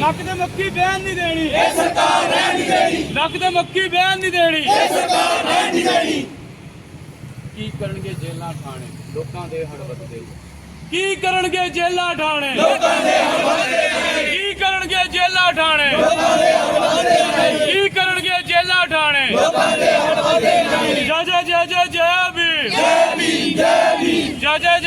ਨੱਕ ਤੇ ਮੱਕੀ ਬਿਆਨ ਨਹੀਂ ਦੇਣੀ। ਇਹ ਸਰਕਾਰ ਰਹਿਣ ਨਹੀਂ ਦੇਣੀ। ਨੱਕ ਤੇ ਮੱਕੀ ਬਿਆਨ ਨਹੀਂ ਦੇਣੀ। ਇਹ ਸਰਕਾਰ ਰਹਿਣ ਨਹੀਂ ਦੇਣੀ। ਕੀ ਕਰਨਗੇ ਜੇਲਾਂ ਥਾਣੇ ਲੋਕਾਂ ਦੇ ਹੜਬੱਤੇ ਕੀ ਕਰਨਗੇ ਜੇਲਾਂ ਠਾਣੇ? ਲੋਕਾਂ ਦੇ ਹੜਬੱਤੇ ਕੀ ਕਰਨਗੇ ਜੇਲਾਂ ਠਾਣੇ? ਲੋਕਾਂ ਦੇ ਹੜਬੱਤੇ ਕੀ ਕਰਨਗੇ ਜੇਲਾਂ ਠਾਣੇ? ਲੋਕਾਂ ਦੇ ਹੜਬੱਤੇ ਜੈ ਜੈ ਜੈ ਜੈ ਜੈ ਵੀ ਜੈ ਵੀ ਜੈ ਵੀ ਜੈ ਜੈ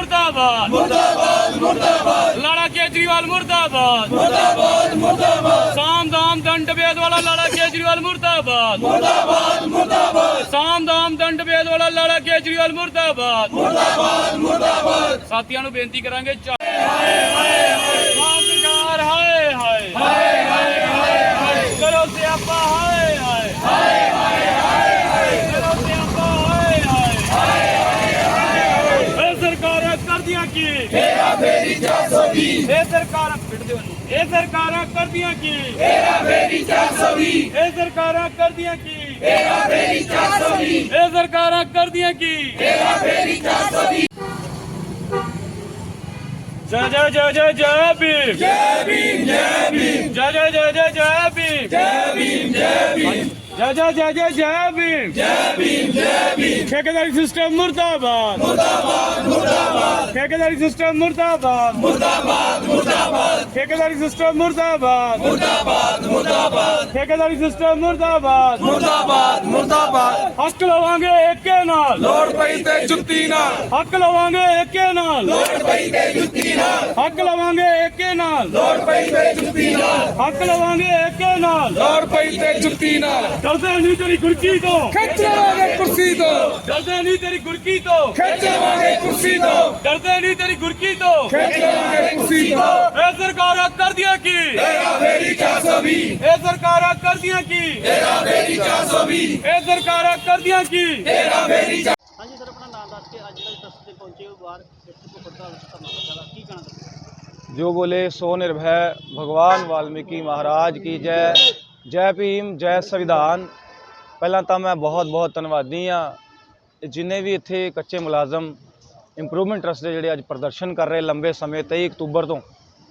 ਮੁਰਦਾਬਾਦ। ਮੁਰਦਾਬਾਦ ਮੁਰਦਾਬਾਦ। ਲਾਲਾ ਕੇਜਰੀਵਾਲ ਮੁਰਦਾਬਾਦ। ਮੁਰਦਾਬਾਦ ਮੁਰਦਾਬਾਦ। ਸਾਮ ਦਾਮ ਦੰਡ ਭੇਦ ਵਾਲਾ ਲਾਲਾ ਕੇਜਰੀਵਾਲ ਮੁਰਦਾਬਾਦ। ਮੁਰਦਾਬਾਦ ਮੁਰਦਾਬਾਦ। ਸਾਮ ਦਾਮ ਦੰਡ ਭੇਦ ਵਾਲਾ ਲਾਲਾ ਕੇਜਰੀਵਾਲ ਮੁਰਦਾਬਾਦ। ਮੁਰਦਾਬਾਦ ਮੁਰਦਾਬਾਦ। ਸਾਥੀਆਂ ਨੂੰ ਬੇਨਤੀ ਕਰਾਂਗੇ ਹਾਏ ਹਾਏ ਹਾਏ ਸਰਕਾਰ ਹਾਏ। ਹਾਏ ਹਾਏ ਹਾਏ ਹਾਏ ਕਰੋ ਸਿਆਪਾ ਹਾਏ ਹਾਏ ਇਹ ਸਰਕਾਰਾਂ ਕਰਦੀਆਂ ਕੀ ਤੇਰਾ ਫੇਰੀ 420 ਇਹ ਸਰਕਾਰਾਂ ਪਿੱਟਦੇ ਨੂੰ ਇਹ ਸਰਕਾਰਾਂ ਕਰਦੀਆਂ ਕੀ ਤੇਰਾ ਫੇਰੀ 420 ਇਹ ਸਰਕਾਰਾਂ ਕਰਦੀਆਂ ਕੀ ਤੇਰਾ ਫੇਰੀ 420 ਇਹ ਸਰਕਾਰਾਂ ਕਰਦੀਆਂ ਕੀ ਤੇਰਾ ਫੇਰੀ 420 ਜੈ ਜੈ ਜੈ ਜੈ ਜੈ ਭੀਮ ਜੈ ਭੀਮ ਜੈ ਭੀਮ ਜੈ ਜੈ ਜੈ ਜੈ ਜੈ ਭੀਮ ਜੈ ਭੀਮ ਜੈ ਭੀਮ ਜੈ ਜੈ ਜੈ ਜੈ ਜੈ ਭੀਮ। ਜੈ ਭੀਮ ਜੈ ਭੀਮ। ਠੇਕੇਦਾਰੀ ਸਿਸਟਮ ਮੁਰਦਾਬਾਦ। ਮੁਰਦਾਬਾਦ ਮੁਰਦਾਬਾਦ। ਠੇਕੇਦਾਰੀ ਸਿਸਟਮ ਮੁਰਦਾਬਾਦ। ਮੁਰਦਾਬਾਦ ਮੁਰਦਾਬਾਦ। ਠੇਕੇਦਾਰੀ ਸਿਸਟਮ ਮੁਰਦਾਬਾਦ। ਮੁਰਦਾਬਾਦ ਮੁਰਦਾਬਾਦ। ਠੇਕੇਦਾਰੀ ਸਿਸਟਮ ਮੁਰਦਾਬਾਦ। ਮੁਰਦਾਬਾਦ ਮੁਰਦਾਬਾਦ। ਹੱਕ ਲਵਾਂਗੇ ਏਕੇ ਨਾਲ। ਲੋੜ ਪਈ ਤੇ ਜੁੱਤੀ ਨਾਲ। ਹੱਕ ਲਵਾਂਗੇ ਏਕੇ ਨਾਲ। ਲੋੜ ਪਈ ਤੇ ਜੁੱਤੀ ਨਾਲ। ਹੱਕ ਲਵਾਂਗੇ ਏਕੇ ਨਾਲ। ਲੋੜ ਪਈ ਤੇ ਜੁੱਤੀ ਨਾਲ। ਹੱਕ ਲਵਾਂਗੇ ਏਕੇ ਨਾਲ। ਲੋੜ ਪਈ ਤੇ ਜੁੱਤੀ ਨਾਲ। ਡਰਦੇ ਨਹੀਂ ਤੇਰੀ ਗੁਰਕੀ ਤੋਂ। ਖਿੱਚ ਲਵਾਂਗੇ ਕੁਰਸੀ ਤੋਂ। ਡਰਦੇ ਨਹੀਂ ਤੇਰੀ ਗੁਰਕੀ ਤੋਂ। ਖਿੱਚ ਲਵਾਂਗੇ ਕੁਰਸੀ ਤੋਂ। ਡਰਦੇ ਨਹੀਂ ਤੇਰੀ ਗੁਰਕੀ ਤੋਂ। ਖਿੱਚ ਲਵਾਂਗੇ ਕੁਰਸੀ ਤੋਂ। ਇਹ ਸਰਕਾਰਾਂ ਕਰਦੀਆਂ ਕੀ? ਤੇਰਾ ਮੇਰੀ 420 ਇਹ ਸਰਕਾਰਾਂ ਕਰਦੀਆਂ ਕੀ? ਤੇਰਾ ਮੇਰੀ 420 ਇਹ ਸਰਕਾਰਾਂ ਕਰਦੀਆਂ ਕੀ? ਤੇਰਾ ਮੇਰੀ ਹਾਂਜੀ ਸਰ ਆਪਣਾ ਨਾਮ ਦੱਸ ਕੇ ਅੱਜ ਜਿਹੜਾ ਦਸਤ ਤੇ ਪਹੁੰਚੇ ਹੋ ਬਾਹਰ। ਇੱਥੇ ਕੋ ਪੜਦਾ ਵਿੱਚ ਤਾਂ ਮਾਮਲਾ ਕੀ ਕਹਿਣਾ ਜੋ ਬੋਲੇ ਸੋ ਨਿਰਭੈ ਭਗਵਾਨ ਵਾਲਮੀਕੀ ਮਹਾਰਾਜ ਕੀ ਜੈ। ਜੈ ਭੀਮ, ਜੈ ਸੰਵਿਧਾਨ। ਪਹਿਲਾਂ ਤਾਂ ਮੈਂ ਬਹੁਤ ਬਹੁਤ ਧੰਨਵਾਦੀ ਆ ਜਿੰਨੇ ਵੀ ਇੱਥੇ ਕੱਚੇ ਮੁਲਾਜ਼ਮ ਇੰਪਰੂਵਮੈਂਟ ਟਰਸਟ ਦੇ ਜਿਹੜੇ ਅੱਜ ਪ੍ਰਦਰਸ਼ਨ ਕਰ ਰਹੇ ਲੰਬੇ ਸਮੇਂ 23 ਅਕਤੂਬਰ ਤੋਂ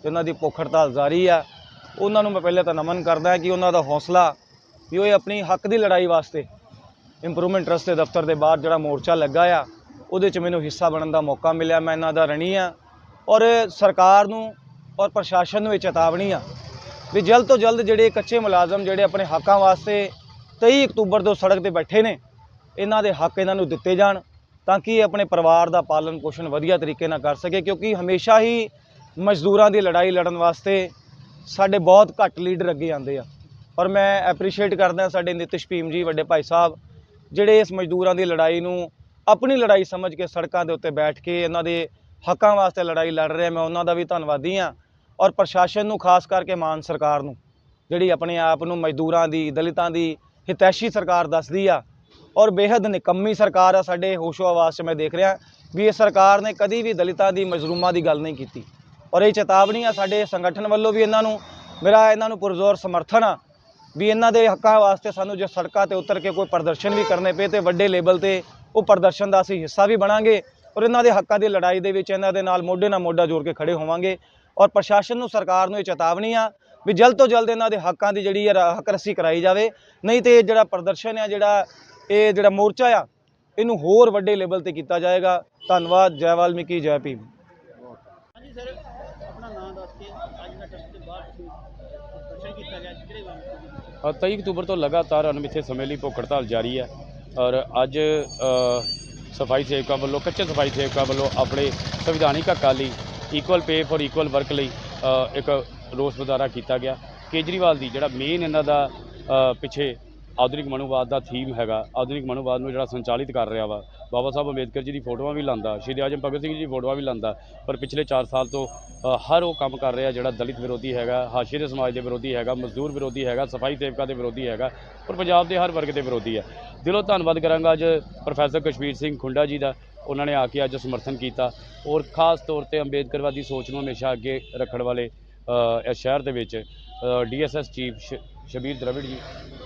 ਜਿਨ੍ਹਾਂ ਦੀ ਭੁੱਖ ਹੜਤਾਲ ਜਾਰੀ ਆ, ਉਹਨਾਂ ਨੂੰ ਮੈਂ ਪਹਿਲੇ ਤਾਂ ਨਮਨ ਕਰਦਾ ਕਿ ਉਹਨਾਂ ਦਾ ਹੌਸਲਾ ਵੀ ਉਹ ਆਪਣੀ ਹੱਕ ਦੀ ਲੜਾਈ ਵਾਸਤੇ ਇੰਪਰੂਵਮੈਂਟ ਟਰਸਟ ਦੇ ਦਫ਼ਤਰ ਦੇ ਬਾਹਰ ਜਿਹੜਾ ਮੋਰਚਾ ਲੱਗਾ ਆ, ਉਹਦੇ 'ਚ ਮੈਨੂੰ ਹਿੱਸਾ ਬਣਨ ਦਾ ਮੌਕਾ ਮਿਲਿਆ, ਮੈਂ ਇਹਨਾਂ ਦਾ ਰਣੀ ਆ। ਔਰ ਸਰਕਾਰ ਨੂੰ ਔਰ ਪ੍ਰਸ਼ਾਸਨ ਨੂੰ ਇਹ ਚੇਤਾਵਨੀ ਆ ਵੀ ਜਲਦ ਤੋਂ ਜਲਦ ਜਿਹੜੇ ਕੱਚੇ ਮੁਲਾਜ਼ਮ ਜਿਹੜੇ ਆਪਣੇ ਹੱਕਾਂ ਵਾਸਤੇ 23 ਅਕਤੂਬਰ ਤੋਂ ਸੜਕ ਤੇ ਬੈਠੇ ਨੇ, ਇਹਨਾਂ ਦੇ ਹੱਕ ਇਹਨਾਂ ਨੂੰ ਦਿੱਤੇ ਜਾਣ ਤਾਂ ਕਿ ਇਹ ਆਪਣੇ ਪਰਿਵਾਰ ਦਾ ਪਾਲਣ ਪੋਸ਼ਣ ਵਧੀਆ ਤਰੀਕੇ ਨਾਲ ਕਰ ਸਕੇ, ਕਿਉਂਕਿ ਹਮੇਸ਼ਾ ਹੀ ਮਜ਼ਦੂਰਾਂ ਦੀ ਲੜਾਈ ਲੜਨ ਵਾਸਤੇ ਸਾਡੇ ਬਹੁਤ ਘੱਟ ਲੀਡਰ ਅੱਗੇ ਆਉਂਦੇ ਆ। ਔਰ ਮੈਂ ਐਪਰੀਸ਼ੀਏਟ ਕਰਦਾ ਸਾਡੇ ਨਿਤਿਸ਼ ਭੀਮ ਜੀ, ਵੱਡੇ ਭਾਈ ਸਾਹਿਬ, ਜਿਹੜੇ ਇਸ ਮਜ਼ਦੂਰਾਂ ਦੀ ਲੜਾਈ ਨੂੰ ਆਪਣੀ ਲੜਾਈ ਸਮਝ ਕੇ ਸੜਕਾਂ ਦੇ ਉੱਤੇ ਬੈਠ ਕੇ ਇਹਨਾਂ ਦੇ ਹੱਕਾਂ ਵਾਸਤੇ ਲੜਾਈ ਲੜ ਰਹੇ ਮੈਂ ਉਹਨਾਂ ਦਾ ਵੀ ਧੰਨਵਾਦੀ ਆ ਔਰ ਪ੍ਰਸ਼ਾਸਨ ਨੂੰ, ਖਾਸ ਕਰਕੇ ਮਾਨ ਸਰਕਾਰ ਨੂੰ, ਜਿਹੜੀ ਆਪਣੇ ਆਪ ਨੂੰ ਮਜ਼ਦੂਰਾਂ ਦੀ, ਦਲਿਤਾਂ ਦੀ ਹਿਤੈਸ਼ੀ ਸਰਕਾਰ ਦੱਸਦੀ ਆ, ਔਰ ਬੇਹੱਦ ਨਿਕੰਮੀ ਸਰਕਾਰ ਆ ਸਾਡੇ ਹੋਸ਼ੋ ਆਵਾਜ਼ 'ਚ ਮੈਂ ਦੇਖ ਰਿਹਾ ਵੀ ਇਹ ਸਰਕਾਰ ਨੇ ਕਦੀ ਵੀ ਦਲਿਤਾਂ ਦੀ, ਮਜ਼ਲੂਮਾਂ ਦੀ ਗੱਲ ਨਹੀਂ ਕੀਤੀ। ਔਰ ਇਹ ਚੇਤਾਵਨੀ ਆ ਸਾਡੇ ਸੰਗਠਨ ਵੱਲੋਂ ਵੀ ਇਹਨਾਂ ਨੂੰ, ਮੇਰਾ ਇਹਨਾਂ ਨੂੰ ਪੁਰਜ਼ੋਰ ਸਮਰਥਨ ਆ ਵੀ ਇਹਨਾਂ ਦੇ ਹੱਕਾਂ ਵਾਸਤੇ ਸਾਨੂੰ ਜੇ ਸੜਕਾਂ ਤੇ ਉਤਰ ਕੇ ਕੋਈ ਪ੍ਰਦਰਸ਼ਨ ਵੀ ਕਰਨੇ ਪਏ ਤੇ ਵੱਡੇ ਲੈਵਲ ਤੇ ਉਹ ਪ੍ਰਦਰਸ਼ਨ ਦਾ ਅਸੀਂ ਹਿੱਸਾ ਵੀ ਬਣਾਂਗੇ ਔਰ ਇਹਨਾਂ ਦੇ ਹੱਕਾਂ ਦੀ ਲੜਾਈ ਦੇ ਵਿੱਚ ਇਹਨਾਂ ਦੇ ਨਾਲ ਮੋਢੇ ਨਾਲ ਮੋਢਾ ਜੋੜ ਕੇ ਖੜੇ ਹੋਵਾਂਗੇ। ਔਰ ਪ੍ਰਸ਼ਾਸਨ ਨੂੰ ਸਰਕਾਰ ਨੂੰ ਇਹ ਚੇਤਾਵਨੀ ਆ ਵੀ ਜਲਦ ਤੋਂ ਜਲਦ ਇਹਨਾਂ ਦੇ ਹੱਕਾਂ ਦੀ ਜਿਹੜੀ ਆ ਹੱਕ ਰੱਸੀ ਕਰਾਈ ਜਾਵੇ। ਨਹੀਂ ਤੇ ਇਹ ਜਿਹੜਾ ਪ੍ਰਦਰਸ਼ਨ ਆ ਜਿਹੜਾ ਇਹ ਜਿਹੜਾ ਮੋਰਚਾ ਆ ਇਹਨੂੰ ਹੋਰ ਵੱਡੇ ਲੈਵਲ ਤੇ ਕੀਤਾ ਜਾਏਗਾ। ਧੰਨਵਾਦ ਜੈ ਵਾਲਮੀਕੀ ਜੈ ਭੀਮ। ਹਾਂਜੀ ਸਰ ਆਪਣਾ ਨਾਮ ਦੱਸ ਕੇ ਅੱਜ ਦਾ ਟਰਸਟ ਦੇ ਤੁਸੀਂ ਦਰਸ਼ਨ ਕੀਤਾ ਗਿਆ ਕਿਹੜੇ ਵਾਰ ਅ, 23 ਅਕਤੂਬਰ ਤੋਂ ਲਗਾਤਾਰ ਅਣਮਿੱਥੇ ਸਮੇਂ ਲਈ ਭੁੱਖ ਹੜਤਾਲ ਜਾਰੀ ਹੈ। ਔਰ ਅੱਜ ਸਫ਼ਾਈ ਸੇਵਕਾਂ ਵੱਲੋਂ ਕੱਚੇ ਸਫ਼ਾਈ ਸੇਵਕਾਂ ਵੱਲੋਂ ਆਪਣੇ ਸੰਵਿਧਾਨਿਕ ਹੱਕਾਂ ਲਈ equal pay for equal work ਲਈ ਇੱਕ ਰੋਸ ਮੁਜ਼ਾਹਰਾ ਕੀਤਾ ਗਿਆ। ਕੇਜਰੀਵਾਲ ਦੀ ਜਿਹੜਾ ਮੇਨ ਇਹਨਾਂ ਦਾ ਪਿੱਛੇ ਆਧੁਨਿਕ ਮਨੁਵਾਦ ਦਾ ਥੀਮ ਹੈਗਾ, ਆਧੁਨਿਕ ਮਨੁਵਾਦ ਨੂੰ ਜਿਹੜਾ ਸੰਚਾਲਿਤ ਕਰ ਰਿਹਾ ਵਾ। ਬਾਬਾ ਸਾਹਿਬ ਅੰਬੇਦਕਰ ਜੀ ਦੀ ਫੋਟੋਆਂ ਵੀ ਲਾਂਦਾ ਸ਼੍ਰੀ ਆਜਮ ਭਗਤ ਸਿੰਘ ਜੀ ਦੀ ਫੋਟੋਆਂ ਵੀ ਲਾਂਦਾ ਪਰ ਪਿਛਲੇ 4 ਸਾਲ ਤੋਂ ਹਰ ਉਹ ਕੰਮ ਕਰ ਰਿਹਾ ਜਿਹੜਾ ਦਲਿਤ ਵਿਰੋਧੀ ਹੈਗਾ ਹਾਸ਼ੀਏ ਦੇ ਸਮਾਜ ਦੇ ਵਿਰੋਧੀ ਹੈਗਾ, ਮਜ਼ਦੂਰ ਵਿਰੋਧੀ ਹੈਗਾ, ਸਫ਼ਾਈ ਸੇਵਕਾਂ ਦੇ ਵਿਰੋਧੀ ਹੈਗਾ ਔਰ ਪੰਜਾਬ ਦੇ ਹਰ ਵਰਗ ਦੇ ਵਿਰੋਧੀ ਹੈ ਦਿਲੋਂ ਧੰਨਵਾਦ ਕਰਾਂਗਾ ਅੱਜ ਪ੍ਰੋਫੈਸਰ ਕਸ਼ਮੀਰ ਸਿੰਘ ਖੁੰਡਾ ਜੀ ਦਾ। ਉਹਨਾਂ ਨੇ ਆ ਕੇ ਅੱਜ ਸਮਰਥਨ ਕੀਤਾ। ਔਰ ਖਾਸ ਤੌਰ ਤੇ ਅੰਬੇਦਕਰਵਾਦੀ ਸੋਚ ਨੂੰ ਹਮੇਸ਼ਾ ਅੱਗੇ ਰੱਖਣ ਵਾਲੇ ਇਸ ਸ਼ਹਿਰ ਦੇ ਵਿੱਚ ਡੀਐਸਐਸ ਚੀਫ ਸ਼ਬੀਰ ਦਰਵਿੜ ਜੀ।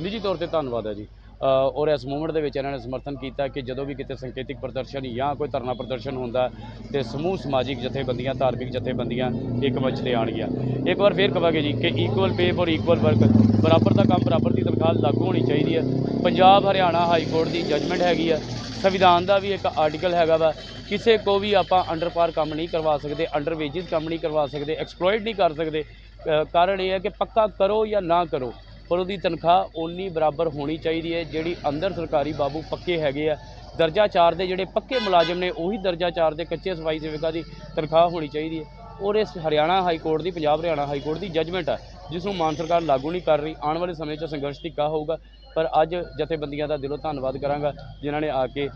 ਨਿੱਜੀ ਤੌਰ ਤੇ ਧੰਨਵਾਦ ਹੈ ਜੀ। ਔਰ ਇਸ ਮੂਵਮੈਂਟ ਦੇ ਵਿੱਚ ਇਹਨਾਂ ਨੇ ਸਮਰਥਨ ਕੀਤਾ ਕਿ ਜਦੋਂ ਵੀ ਕਿਤੇ ਸੰਕੇਤਿਕ ਪ੍ਰਦਰਸ਼ਨ ਜਾਂ ਕੋਈ ਧਰਨਾ ਪ੍ਰਦਰਸ਼ਨ ਹੁੰਦਾ ਤੇ ਸਮੂਹ ਸਮਾਜਿਕ ਜਥੇਬੰਦੀਆਂ, ਧਾਰਮਿਕ ਜਥੇਬੰਦੀਆਂ ਇੱਕ ਮੰਚ ਤੇ ਆਉਣਗੀਆਂ। ਇੱਕ ਵਾਰ ਫੇਰ ਕਹਾਂਗੇ ਜੀ ਕਿ equal pay for equal work ਬਰਾਬਰ ਦਾ ਕੰਮ, ਬਰਾਬਰ ਦੀ ਤਨਖਾਹ ਲਾਗੂ ਹੋਣੀ ਚਾਹੀਦੀ ਹੈ। ਪੰਜਾਬ, ਹਰਿਆਣਾ ਹਾਈ ਕੋਰਟ ਦੀ ਜੱਜਮੈਂਟ ਹੈਗੀ ਆ। ਸੰਵਿਧਾਨ ਦਾ ਵੀ ਇੱਕ ਆਰਟੀਕਲ ਹੈਗਾ ਵਾ। ਕਿਸੇ ਕੋ ਵੀ ਆਪਾਂ ਅੰਡਰ ਪਾਰ ਕੰਮ ਨਹੀਂ ਕਰਵਾ ਸਕਦੇ ਅੰਡਰ ਵੇਜਿਸ ਕੰਮ ਨਹੀਂ ਕਰਵਾ ਸਕਦੇ ਐਕਸਪਲੋਇਟ ਨਹੀਂ ਕਰ ਸਕਦੇ। ਕਾਰਨ ਇਹ ਹੈ ਕਿ ਪੱਕਾ ਕਰੋ ਜਾਂ ਨਾ ਕਰੋ ਪਰ ਉਹਦੀ ਤਨਖਾਹ ਓਨੀ ਬਰਾਬਰ ਹੋਣੀ ਚਾਹੀਦੀ ਹੈ, ਜਿਹੜੀ ਅੰਦਰ ਸਰਕਾਰੀ ਬਾਬੂ ਪੱਕੇ ਹੈਗੇ ਆ। ਦਰਜਾ 4 ਦੇ ਜਿਹੜੇ ਪੱਕੇ ਮੁਲਾਜ਼ਮ ਨੇ, ਉਹੀ ਦਰਜਾ 4 ਦੇ ਕੱਚੇ ਸਫ਼ਾਈ ਸੇਵਕਾਂ ਦੀ ਤਨਖਾਹ ਹੋਣੀ ਚਾਹੀਦੀ ਹੈ। ਔਰ ਇਸ ਹਰਿਆਣਾ ਹਾਈ ਕੋਰਟ ਦੀ, ਪੰਜਾਬ ਹਰਿਆਣਾ ਹਾਈ ਕੋਰਟ ਦੀ ਜੱਜਮੈਂਟ ਹੈ ਜਿਸ ਨੂੰ ਮਾਨ ਸਰਕਾਰ ਲਾਗੂ ਨਹੀਂ ਕਰ ਰਹੀ। ਆਉਣ ਵਾਲੇ ਸਮੇਂ 'ਚ ਸੰਘਰਸ਼ ਤਿੱਕਾ ਹੋਊਗਾ। ਪਰ ਅੱਜ ਜਥੇਬੰਦੀਆਂ ਦਾ ਦਿਲੋਂ ਧੰਨਵਾਦ ਕਰਾਂਗਾ, ਜਿਨ੍ਹਾਂ ਨੇ ਆ ਕੇ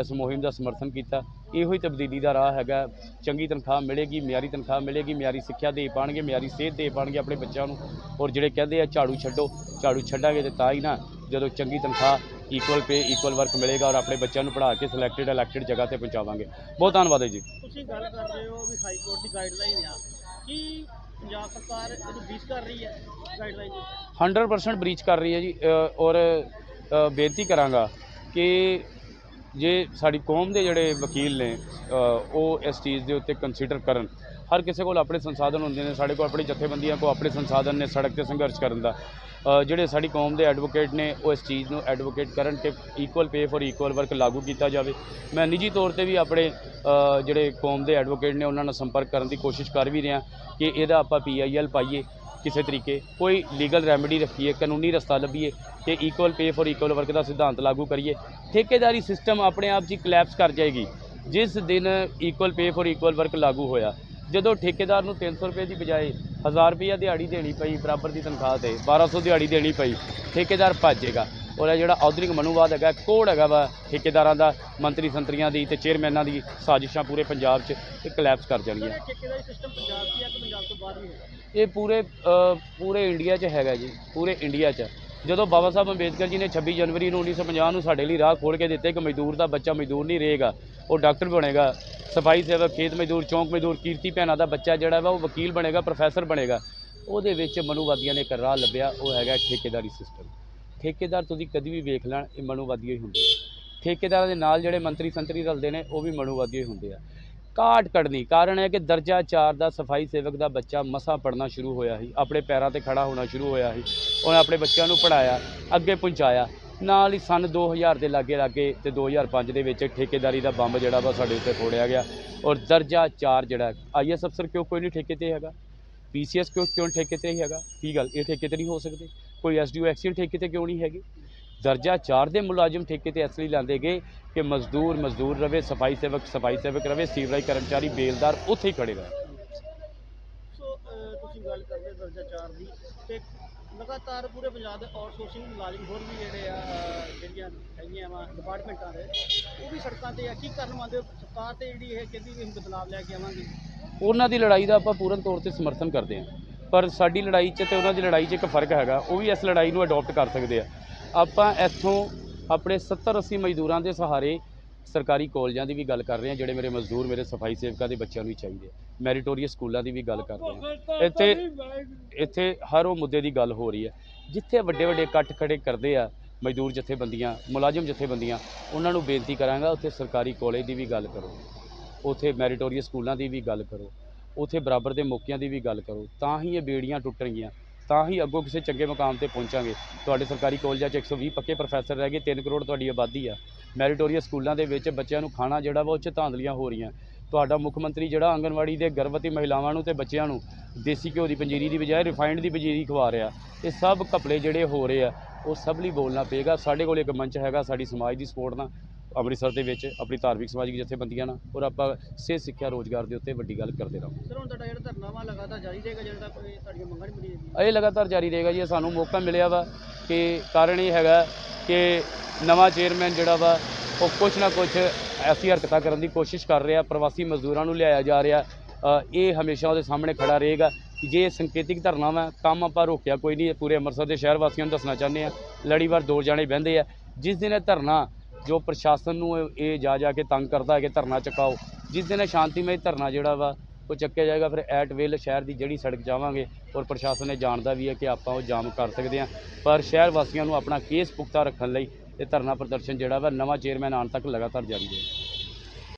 ਇਸ ਮੁਹਿੰਮ ਦਾ ਸਮਰਥਨ ਕੀਤਾ। ਇਹੋ ਹੀ ਤਬਦੀਲੀ ਦਾ ਰਾਹ ਹੈਗਾ। ਚੰਗੀ ਤਨਖਾਹ ਮਿਲੇਗੀ, ਮਿਆਰੀ ਤਨਖਾਹ ਮਿਲੇਗੀ, ਮਿਆਰੀ ਸਿੱਖਿਆ ਦੇ ਪਾਣਗੇ, ਮਿਆਰੀ ਸਿਹਤ ਦੇ ਪਾਣਗੇ ਆਪਣੇ ਬੱਚਿਆਂ ਨੂੰ। ਔਰ ਜਿਹੜੇ ਕਹਿੰਦੇ ਆ, ਝਾੜੂ ਛੱਡੋ, ਝਾੜੂ ਛੱਡਾਂਗੇ ਤੇ ਤਾਂ ਹੀ ਨਾ ਜਦੋਂ ਚੰਗੀ ਤਨਖਾਹ ਇਕੁਅਲ ਪੇ ਇਕੁਅਲ ਵਰਕ ਮਿਲੇਗਾ ਔਰ ਆਪਣੇ ਬੱਚਿਆਂ ਨੂੰ ਪੜ੍ਹਾ ਕੇ ਸਿਲੈਕਟਡ ਇਲੈਕਟਡ ਜਗ੍ਹਾ ਤੇ ਪਹੁੰਚਾਵਾਂਗੇ। ਬਹੁਤ ਧੰਨਵਾਦ ਹੈ ਜੀ। ਤੁਸੀਂ ਗੱਲ ਕਰ ਰਹੇ ਹੋ ਵੀ ਹਾਈ ਕੋਰਟ ਦੀ ਗਾਈਡਲਾਈਨ ਆ। ਕੀ ਪੰਜਾਬ ਸਰਕਾਰ ਇਹਨੂੰ ਬੀਚ ਕਰ ਰਹੀ ਹੈ ਗਾਈਡਲਾਈਨ 100% ਬਰੀਚ ਕਰ ਰਹੀ ਹੈ ਜੀ ਅ, ਔਰ ਅ, ਬੇਨਤੀ ਕਰਾਂਗਾ ਕਿ ਜੇ ਸਾਡੀ ਕੌਮ ਦੇ ਜਿਹੜੇ ਵਕੀਲ ਨੇ ਅ, ਉਹ ਇਸ ਚੀਜ਼ ਦੇ ਉੱਤੇ ਕੰਸੀਡਰ ਕਰਨ। ਹਰ ਕਿਸੇ ਕੋਲ ਆਪਣੇ ਸੰਸਾਧਨ ਹੁੰਦੇ ਨੇ ਸਾਡੇ ਕੋਲ ਆਪਣੀ ਜਥੇਬੰਦੀਆਂ ਕੋਲ ਆਪਣੇ ਸੰਸਾਧਨ ਨੇ ਸੜਕ ਤੇ ਸੰਘਰਸ਼ ਕਰਨ ਦਾ। ਜਿਹੜੇ ਸਾਡੀ ਕੌਮ ਦੇ ਐਡਵੋਕੇਟ ਨੇ, ਉਹ ਇਸ ਚੀਜ਼ ਨੂੰ ਐਡਵੋਕੇਟ ਕਰਨ ਕਿ equal pay for equal work ਲਾਗੂ ਕੀਤਾ ਜਾਵੇ। ਮੈਂ ਨਿੱਜੀ ਤੌਰ ਤੇ ਵੀ ਆਪਣੇ ਜਿਹੜੇ ਕੌਮ ਦੇ ਐਡਵੋਕੇਟ ਨੇ, ਉਹਨਾਂ ਨਾਲ ਸੰਪਰਕ ਕਰਨ ਦੀ ਕੋਸ਼ਿਸ਼ ਕਰ ਵੀ ਰਿਹਾ ਕਿ ਇਹਦਾ ਆਪਾਂ ਪੀ ਆਈ ਪੀਆਈਐਲ ਪਾਈਏ ਕਿਸੇ ਤਰੀਕੇ। ਕੋਈ ਲੀਗਲ ਰੈਮੇਡੀ ਰੱਖੀਏ, ਕਾਨੂੰਨੀ ਰਸਤਾ ਲੱਭੀਏ ਕਿ equal pay for equal work ਦਾ ਸਿਧਾਂਤ ਲਾਗੂ ਕਰੀਏ। ਠੇਕੇਦਾਰੀ ਸਿਸਟਮ ਆਪਣੇ ਆਪ ਜੀ ਕਲੈਪਸ ਕਰ ਜਾਏਗੀ। ਜਿਸ ਦਿਨ equal pay for equal work ਲਾਗੂ ਹੋਇਆ, ਜਦੋਂ ਠੇਕੇਦਾਰ ਨੂੰ 300 ਰੁਪਏ ਦੀ ਬਜਾਏ 1000 ਰੁਪਏ ਦਿਹਾੜੀ ਦੇਣੀ ਪਈ ਬਰਾਬਰ ਦੀ ਤਨਖਾਹ ਤੇ 1200 ਦਿਹਾੜੀ ਦੇਣੀ ਪਈ ਠੇਕੇਦਾਰ ਭੱਜੇਗਾ। ਔਰ ਇਹ ਜਿਹੜਾ ਆਧੁਨਿਕ ਮਨੂਵਾਦ ਹੈਗਾ ਕੋਡ ਹੈਗਾ ਵਾ ਠੇਕੇਦਾਰਾਂ ਦਾ ਮੰਤਰੀ ਸੰਤਰੀਆਂ ਦੀ ਤੇ ਚੇਅਰਮੈਨਾਂ ਦੀ ਸਾਜ਼ਿਸ਼ਾਂ ਪੂਰੇ ਪੰਜਾਬ 'ਚ ਇਹ ਕਲੈਪਸ ਕਰ ਜਾਣਗੀਆਂ। ਇਹ ਠੇਕੇਦਾਰੀ ਸਿਸਟਮ ਪੰਜਾਬ 'ਚ ਹੈ ਕਿ ਪੰਜਾਬ ਤੋਂ ਬਾਹਰ ਵੀ ਹੈ ਇਹ ਪੂਰੇ ਪੂਰੇ ਇੰਡੀਆ 'ਚ ਹੈਗਾ ਜੀ ਪੂਰੇ ਇੰਡੀਆ 'ਚ। ਜਦੋਂ ਬਾਬਾ ਸਾਹਿਬ ਅੰਬੇਦਕਰ ਜੀ ਨੇ 26 ਜਨਵਰੀ ਨੂੰ 1950 ਨੂੰ ਸਾਡੇ ਲਈ ਰਾਹ ਖੋਲ੍ਹ ਕੇ ਦਿੱਤੇ ਕਿ ਮਜ਼ਦੂਰ ਦਾ ਬੱਚਾ ਮਜ਼ਦੂਰ ਨਹੀਂ ਰਹੇਗਾ, ਉਹ ਡਾਕਟਰ ਬਣੇਗਾ, ਸਫ਼ਾਈ ਸੇਵਕ, ਖੇਤ ਮਜ਼ਦੂਰ, ਚੌਂਕ ਮਜ਼ਦੂਰ, ਕੀਰਤੀ ਭੈਣਾਂ ਦਾ ਬੱਚਾ ਜਿਹੜਾ ਵਾ ਉਹ ਵਕੀਲ ਬਣੇਗਾ, ਪ੍ਰੋਫੈਸਰ ਬਣੇਗਾ। ਉਹਦੇ ਵਿੱਚ ਮਨੂਵਾਦੀਆਂ ਨੇ ਇੱਕ ਰਾਹ ਲੱਭਿਆ, ਉਹ ਹੈਗਾ ਠੇਕੇਦਾਰੀ ਸਿਸਟਮ ਠੇਕੇਦਾਰ ਤੁਸੀਂ ਕਦੀ ਵੀ ਵੇਖ ਲੈਣ, ਇਹ ਮਨੂਵਾਦੀ ਹੀ ਹੁੰਦੇ ਆ। ਠੇਕੇਦਾਰਾਂ ਦੇ ਨਾਲ ਜਿਹੜੇ ਮੰਤਰੀ ਸੰਤਰੀ ਰਲਦੇ ਨੇ, ਉਹ ਵੀ ਮਨੂਵਾਦੀ ਹੀ ਹੁੰਦੇ ਆ। ਕਾਟ ਕੱਢਣੀ। ਕਾਰਨ ਹੈ ਕਿ ਦਰਜਾ 4 ਦਾ ਸਫ਼ਾਈ ਸੇਵਕ ਦਾ ਬੱਚਾ ਮਸਾ ਪੜਨਾ ਸ਼ੁਰੂ ਹੋਇਆ ਸੀ। ਆਪਣੇ ਪੈਰਾਂ ਤੇ ਖੜਾ ਹੋਣਾ ਸ਼ੁਰੂ ਹੋਇਆ ਸੀ। ਉਹਨੇ ਆਪਣੇ ਬੱਚਿਆਂ ਨੂੰ ਪੜਾਇਆ ਅੱਗੇ ਪਹੁੰਚਾਇਆ। ਨਾਲ ਹੀ ਸਨ 2000 ਦੇ ਲਾਗੇ ਲਾਗੇ ਤੇ 2005 ਦੇ ਵਿੱਚ ਠੇਕੇਦਾਰੀ ਦਾ ਬੰਬ ਜਿਹੜਾ ਵਾ ਸਾਡੇ ਉੱਤੇ ਫੋੜਿਆ ਗਿਆ। ਔਰ ਦਰਜਾ 4 ਜਿਹੜਾ ਆਈਐਸ ਅਫਸਰ ਕਿਉਂ ਕੋਈ ਨਹੀਂ ਠੇਕੇ ਤੇ ਹੈਗਾ? ਪੀਸੀਐਸ ਕਿਉਂ ਕਿਉਂ ਠੇਕੇ ਤੇ ਹੀ ਹੈਗਾ? ਕੀ ਗੱਲ? ਇਹ ਠੇਕੇ ਤੇ ਨਹੀਂ ਹੋ ਸਕਦੇ? ਕੋਈ ਐਸਡੀਓ ਐਕਸੀਅਨ ਠੇਕੇ ਤੇ ਕਿਉਂ ਨਹੀਂ ਹੈਗੇ? ਦਰਜਾ 4 ਦੇ ਮੁਲਾਜ਼ਮ ਠੇਕੇ ਤੇ ਇਸ ਲਈ ਲੈਂਦੇ ਗਏ ਕਿ ਮਜ਼ਦੂਰ ਮਜ਼ਦੂਰ ਰਵੇ ਸਫ਼ਾਈ ਸੇਵਕ ਸਫ਼ਾਈ ਸੇਵਕ ਰਵੇ ਸੀਵਰੇਜ ਕਰਮਚਾਰੀ ਬੇਲਦਾਰ ਉੱਥੇ ਹੀ ਖੜੇ ਰਹੇ ਸੋ ਤੁਸੀਂ ਗੱਲ ਕਰਦੇ ਦਰਜਾ 4 ਦੀ ਤੇ ਲਗਾਤਾਰ ਪੂਰੇ ਪੰਜਾਬ ਦੇ ਆਊਟਸੋਰਸਿੰਗ ਮੁਲਾਜ਼ਮ ਹੋਰ ਵੀ ਜਿਹੜੇ ਆ ਅਹ, ਜਿਹੜੀਆਂ ਹੈਗੀਆਂ ਵਾ ਡਿਪਾਰਟਮੈਂਟਾਂ ਦੇ ਉਹ ਵੀ ਸੜਕਾਂ ਤੇ ਆ ਕੀ ਕਰਨ ਮੰਨਦੇ ਹੋ? ਸਰਕਾਰ ਤੇ ਜਿਹੜੀ ਇਹ ਕਹਿੰਦੀ ਵੀ ਅਸੀਂ ਬਦਲਾਵ ਲੈ ਕੇ ਆਵਾਂਗੇ। ਉਹਨਾਂ ਦੀ ਲੜਾਈ ਦਾ ਆਪਾਂ ਪੂਰਨ ਤੌਰ ਤੇ ਸਮਰਥਨ ਕਰਦੇ ਹਾਂ। ਪਰ ਸਾਡੀ ਲੜਾਈ 'ਚ ਤੇ ਉਹਨਾਂ ਦੀ ਲੜਾਈ 'ਚ ਇੱਕ ਫ਼ਰਕ ਹੈਗਾ ਉਹ ਵੀ ਇਸ ਲੜਾਈ ਨੂੰ ਅਡਾਪਟ ਕਰ ਸਕਦੇ ਆ। ਆਪਾਂ ਇੱਥੋਂ ਆਪਣੇ 70 80 ਮਜ਼ਦੂਰਾਂ ਦੇ ਸਹਾਰੇ ਸਰਕਾਰੀ ਕਾਲਜਾਂ ਦੀ ਵੀ ਗੱਲ ਕਰ ਰਹੇ ਹਾਂ ਜਿਹੜੇ ਮੇਰੇ ਮਜ਼ਦੂਰ ਮੇਰੇ ਸਫ਼ਾਈ ਸੇਵਕਾਂ ਦੇ ਬੱਚਿਆਂ ਨੂੰ ਹੀ ਚਾਹੀਦੇ ਮੈਰੀਟੋਰੀਅਸ ਸਕੂਲਾਂ ਦੀ ਵੀ ਗੱਲ ਕਰ ਰਹੇ ਹਾਂ। ਇੱਥੇ ਇੱਥੇ ਹਰ ਉਹ ਮੁੱਦੇ ਦੀ ਗੱਲ ਹੋ ਰਹੀ ਹੈ। ਜਿੱਥੇ ਵੱਡੇ ਵੱਡੇ ਇਕੱਠ ਖੜੇ ਕਰਦੇ ਆ ਮਜ਼ਦੂਰ ਜਥੇਬੰਦੀਆਂ ਮੁਲਾਜ਼ਮ ਜਥੇਬੰਦੀਆਂ ਉਹਨਾਂ ਨੂੰ ਬੇਨਤੀ ਕਰਾਂਗਾ ਉੱਥੇ ਸਰਕਾਰੀ ਕਾਲਜ ਦੀ ਵੀ ਗੱਲ ਕਰੋ। ਉੱਥੇ ਮੈਰੀਟੋਰੀਅਸ ਸਕੂਲਾਂ ਦੀ ਵੀ ਗੱਲ ਕਰੋ। ਉੱਥੇ ਬਰਾਬਰ ਦੇ ਮੌਕਿਆਂ ਦੀ ਵੀ ਗੱਲ ਕਰੋ। ਤਾਂ ਹੀ ਇਹ ਬੇੜੀਆਂ ਟੁੱਟਣਗੀਆਂ ਤਾਂ ਹੀ ਅੱਗੋਂ ਕਿਸੇ ਚੰਗੇ ਮਕਾਮ ਤੇ ਪਹੁੰਚਾਂਗੇ। ਤੁਹਾਡੇ ਸਰਕਾਰੀ ਕਾਲਜਾਂ 'ਚ 120 ਪੱਕੇ ਪ੍ਰੋਫੈਸਰ ਰਹਿ ਗਏ 3 ਕਰੋੜ ਤੁਹਾਡੀ ਆਬਾਦੀ ਆ। ਮੈਰੀਟੋਰੀਅਸ ਸਕੂਲਾਂ ਦੇ ਵਿੱਚ ਬੱਚਿਆਂ ਨੂੰ ਖਾਣਾ ਜਿਹੜਾ ਵਾ ਉਹ 'ਚ ਧਾਂਦਲੀਆਂ ਹੋ ਰਹੀਆਂ। ਤੁਹਾਡਾ ਮੁੱਖ ਮੰਤਰੀ ਜਿਹੜਾ ਆਂਗਨਵਾੜੀ ਦੇ ਗਰਭਵਤੀ ਮਹਿਲਾਵਾਂ ਨੂੰ ਤੇ ਬੱਚਿਆਂ ਨੂੰ ਦੇਸੀ ਘਿਓ ਦੀ ਪੰਜੀਰੀ ਦੀ ਬਜਾਏ ਰਿਫਾਈਨਡ ਦੀ ਪੰਜੀਰੀ ਖਵਾ ਰਿਹਾ। ਇਹ ਸਭ ਘਪਲੇ ਜਿਹੜੇ ਹੋ ਰਹੇ ਆ, ਉਹ ਸਭ ਲਈ ਬੋਲਣਾ ਪਏਗਾ। ਸਾਡੇ ਕੋਲ ਇੱਕ ਮੰਚ ਹੈਗਾ, ਸਾਡੀ ਸਮਾਜ ਦੀ ਸਪੋਰਟ ਨਾਲ। ਅੰਮ੍ਰਿਤਸਰ ਦੇ ਵਿੱਚ ਆਪਣੀ ਧਾਰਮਿਕ ਸਮਾਜਿਕ ਜਥੇਬੰਦੀਆਂ ਨਾਲ ਔਰ ਆਪਾਂ ਸਿਹਤ ਸਿੱਖਿਆ ਰੋਜ਼ਗਾਰ ਦੇ ਉੱਤੇ ਵੱਡੀ ਗੱਲ ਕਰਦੇ ਰਹਾਂਗੇ। ਸਰ ਹੁਣ ਤੁਹਾਡਾ ਜਿਹੜਾ ਧਰਨਾ ਵਾ ਲਗਾਤਾਰ ਜਾਰੀ ਰਹੇਗਾ ਜਿਹੜਾ ਤੱਕ ਇਹ ਤੁਹਾਡੀਆਂ ਮੰਗਾਂ ਨਹੀਂ ਮਿਲੀਆਂ ਜਾਂਦੀਆਂ ਇਹ ਲਗਾਤਾਰ ਜਾਰੀ ਰਹੇਗਾ ਜੀ ਇਹ ਸਾਨੂੰ ਮੌਕਾ ਮਿਲਿਆ ਵਾ ਕਿ ਕਾਰਨ ਇਹ ਹੈਗਾ ਕਿ ਨਵਾਂ ਚੇਅਰਮੈਨ ਜਿਹੜਾ ਵਾ ਉਹ ਕੁਛ ਨਾ ਕੁਛ ਐਸੀ ਹਰਕਤਾਂ ਕਰਨ ਦੀ ਕੋਸ਼ਿਸ਼ ਕਰ ਰਿਹਾ ਪ੍ਰਵਾਸੀ ਮਜ਼ਦੂਰਾਂ ਨੂੰ ਲਿਆਇਆ ਜਾ ਰਿਹਾ। ਇਹ ਹਮੇਸ਼ਾ ਉਹਦੇ ਸਾਹਮਣੇ ਖੜਾ ਰਹੇਗਾ। ਜੇ ਸੰਕੇਤਿਕ ਧਰਨਾ ਵਾ ਕੰਮ ਆਪਾਂ ਰੋਕਿਆ ਕੋਈ ਨਹੀਂ ਪੂਰੇ ਅੰਮ੍ਰਿਤਸਰ ਦੇ ਸ਼ਹਿਰ ਵਾਸੀਆਂ ਨੂੰ ਦੱਸਣਾ ਚਾਹੁੰਦੇ ਆ। ਲੜੀਵਾਰ ਦੋ ਜਾਣੇ ਬਹਿੰਦੇ ਆ। ਜਿਸ ਦਿਨ ਇਹ ਧਰਨਾ ਜੋ ਪ੍ਰਸ਼ਾਸਨ ਨੂੰ ਇਹ- ਜਾ ਜਾ ਕੇ ਤੰਗ ਕਰਦਾ ਹੈ ਕਿ ਧਰਨਾ ਚੁਕਾਓ, ਜਿਸ ਦਿਨ ਇਹ ਸ਼ਾਂਤੀਮਈ ਧਰਨਾ ਜਿਹੜਾ ਵਾ, ਉਹ ਚੱਕਿਆ ਜਾਏਗਾ, ਫਿਰ ਐਟ ਵੇਲ ਸ਼ਹਿਰ ਦੀ ਜਿਹੜੀ ਸੜਕ ਜਾਵਾਂਗੇ, ਔਰ ਪ੍ਰਸ਼ਾਸਨ ਨੇ ਜਾਣਦਾ ਵੀ ਹੈ ਕਿ ਆਪਾਂ ਉਹ ਜਾਮ ਕਰ ਸਕਦੇ ਹਾਂ। ਪਰ ਸ਼ਹਿਰ ਵਾਸੀਆਂ ਨੂੰ ਆਪਣਾ ਕੇਸ ਪੁਖਤਾ ਰੱਖਣ ਲਈ ਇਹ ਧਰਨਾ ਪ੍ਰਦਰਸ਼ਨ ਜਿਹੜਾ ਵਾ, ਨਵਾਂ ਚੇਅਰਮੈਨ ਆਉਣ ਤੱਕ ਲਗਾਤਾਰ ਜਾਰੀ ਰਹੇ